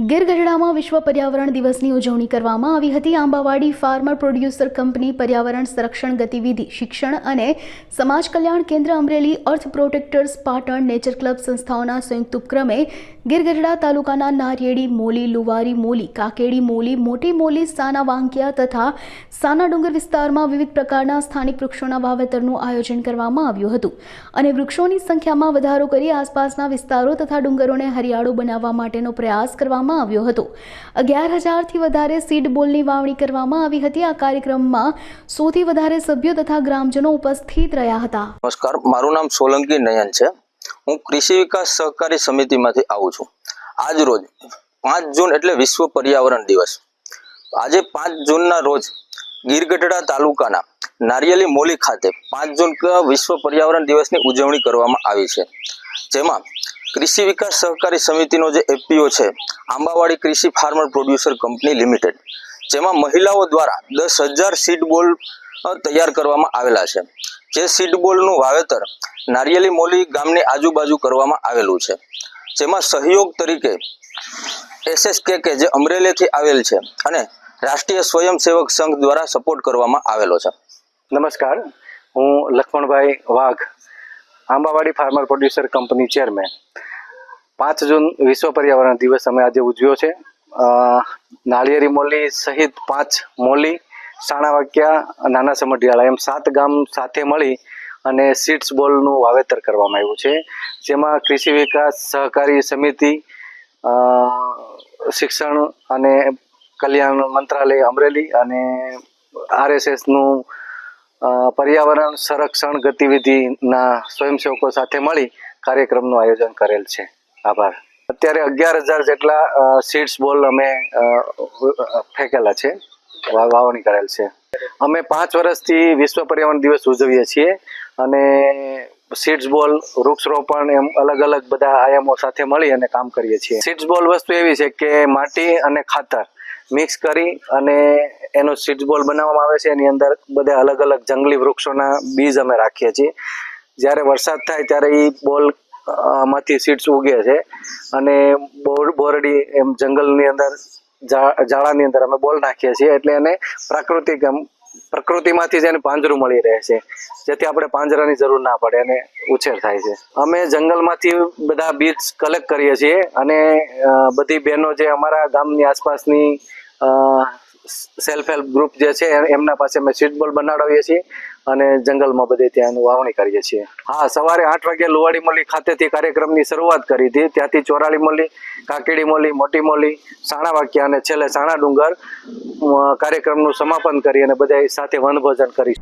ગીર ગઢડામાં વિશ્વ પર્યાવરણ દિવસની ઉજવણી કરવામાં આવી હતી. આંબાવાડી ફાર્મર પ્રોડ્યુસર કંપની પર્યાવરણ સંરક્ષણ ગતિવિધિ, શિક્ષણ અને સમાજ કલ્યાણ કેન્દ્ર Amreli earth protectors Patan nature club સંસ્થાઓના સંયુક્ત ઉપક્રમે ગીર ગઢડા તાલુકાના નારિયેળી મોલી, લુવારી મોલી, કાકેડી મોલી, મોટી મોલી, સાના વાંકિયા તથા સાના ડુંગર વિસ્તારમાં વિવિધ પ્રકારના સ્થાનિક વૃક્ષોના વાવેતરનું આયોજન કરવામાં આવ્યું હતું. અને વૃક્ષોની સંખ્યામાં વધારો કરી આસપાસના વિસ્તારો તથા ડુંગરોને હરિયાળું બનાવવા માટેનો પ્રયાસ કરવામાં આવ્યો હતો. અગિયાર હજારથી વધારે સીડ બોલની વાવણી કરવામાં આવી હતી. આ કાર્યક્રમમાં સૌથી વધારે સભ્યો તથા ગ્રામજનો ઉપસ્થિત રહ્યા હતા. નમસ્કાર, મારું નામ સોલંકી નયન છે. હું કૃષિ વિકાસ સહકારી સમિતિમાંથી આવું છું. આજ રોજ પાંચ જૂન એટલે વિશ્વ પર્યાવરણ દિવસ. આજે પાંચ જૂનના રોજ ગીરગઢડા તાલુકાના નારિયેલી મોલી ખાતે પાંચ જૂન વિશ્વ પર્યાવરણ દિવસની ઉજવણી કરવામાં આવી છે. જેમાં કૃષિ વિકાસ સહકારી સમિતિનો જે એપીઓ છે, આંબાવાડી કૃષિ ફાર્મર પ્રોડ્યુસર કંપની લિમિટેડ, જેમાં મહિલાઓ દ્વારા દસ હજાર સીડ બોલ તૈયાર કરવામાં આવેલા છે. જે સીડ બોલનું વાવેતર નારિયેલી મોલી ગામની આજુબાજુ કરવામાં આવેલું છે. જેમાં સહયોગ તરીકે એસએસકે કે જે અમરેલીથી આવેલ છે અને રાષ્ટ્રીય સ્વયંસેવક સંઘ દ્વારા સપોર્ટ કરવામાં આવેલો છે. નમસ્કાર. હું Laxmanbhai Vagh, Ambawadi farmer producer company chairman. પાંચ જૂન વિશ્વ પર્યાવરણ દિવસ અમે આજે ઉજવ્યો છે. નાળિયેરી મોલી સહિત પાંચ મોલી સાણા વાક્યા નાના સમઢિયાળા એમ સાત ગામ સાથે મળી અને સીડ્સ બોલનું વાવેતર કરવામાં આવ્યું છે. જેમાં કૃષિ વિકાસ સહકારી સમિતિ શિક્ષણ અને કલ્યાણ મંત્રાલય અમરેલી અને આરએસએસનું પર્યાવરણ સંરક્ષણ ગતિવિધિના સ્વયંસેવકો સાથે મળી કાર્યક્રમનું આયોજન કરેલ છે. આભાર. અત્યારે અગિયાર હજાર જેટલા સીડ્સ બોલ અમે ફેંકેલા છે. વાવણી કરેલ છે. અમે પાંચ વર્ષથી વિશ્વ પર્યાવરણ દિવસ ઉજવીએ છીએ અને સીડ્સ બોલ વૃક્ષરોપણ એમ અલગ અલગ બધા આયામો સાથે મળી અને કામ કરીએ છીએ. સીડ્સ બોલ વસ્તુ એવી છે કે માટી અને ખાતર મિક્સ કરી અને એનો સીડ્સ બોલ બનાવવામાં આવે છે. એની અંદર બધા અલગ અલગ જંગલી વૃક્ષોના બીજ અમે રાખીએ છીએ. જ્યારે વરસાદ થાય ત્યારે એ બોલ માંથી સીડ્સ ઉગે છે. અને બોર, બોરડી એમ જંગલની અંદર ઝાડાની અંદર અમે બોલ નાખીએ છીએ એટલે એને પ્રાકૃતિક એમ, પ્રકૃતિમાંથી જ એને પાંજરું મળી રહે છે. જેથી આપણે પાંજરાની જરૂર ના પડે અને ઉછેર થાય છે. અમે જંગલમાંથી બધા બીજ કલેક્ટ કરીએ છીએ અને બધી બહેનો જે અમારા ગામની આસપાસની સેલ્ફ હેલ્પ ગ્રુપ જે છે એમના પાસે અમે સીડ બનાવીએ છીએ અને જંગલમાં બધે ત્યાં એનું વાવણી કરીએ છીએ. હા, સવારે આઠ વાગે લુવાડી મળી ખાતેથી કાર્યક્રમની શરૂઆત કરી હતી. ત્યાંથી ચોરાળી મળી કાકીડી મોલી મોટી મોલી સાણા વાક્યા અને છેલ્લે સાણા ડુંગર કાર્યક્રમનું સમાપન કરી અને બધા સાથે વનભોજન કરી